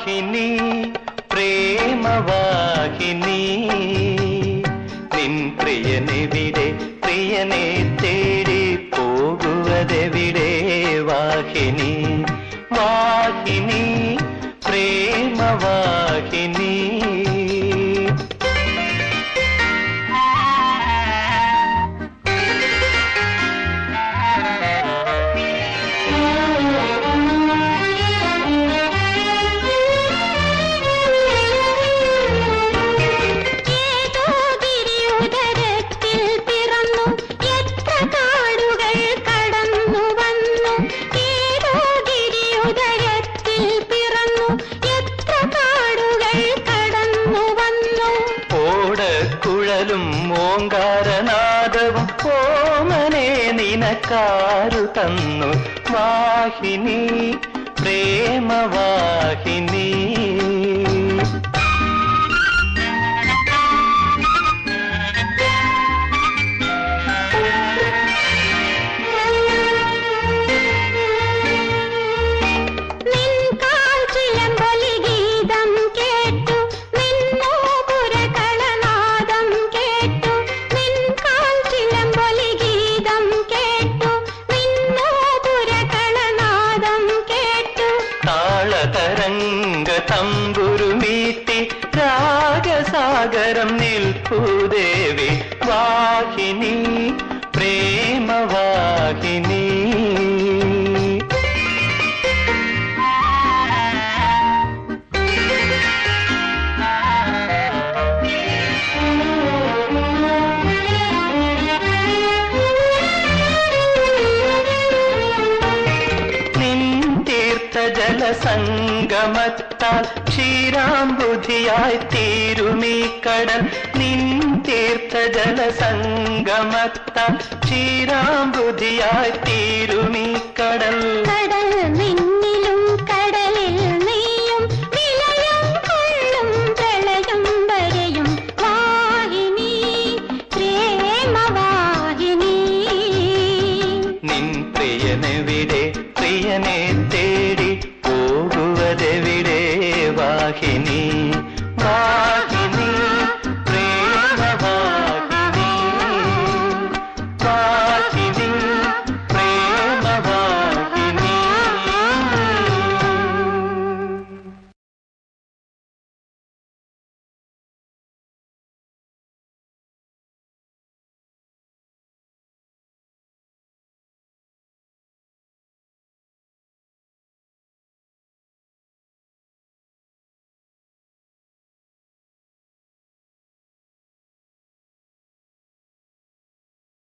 వాహిని ಪ್ರೇಮ ವಾಹಿನಿ ನಿನ್ ಪ್ರಿಯನೆ ಬಿಡೆ ಪ್ರಿಯನೆ ತೇಡಿ ಹೋಗುವುದೆ ಬಿಡೆ ವಾಹಿನಿ ವಾಹಿನಿ ಪ್ರೇಮ ವಾಹಿನಿ ഓടക്കുഴലും ഓങ്കാരനാദവും ഓമനെ നിനക്കാരു തന്നു. വാഹിനി പ്രേമവാഹിനി. രാഗസാഗരം നിൽപ്പൂദേവി വാഹിനി ജലസംഗമത്താൽ ക്ഷീരാംബുധിയായി തീരുമീ കടൽ. നിൻ തീർത്ഥ ജലസംഗമത്താൽ ക്ഷീരാംബുധിയായി തീരുമീ കടൽ. आखे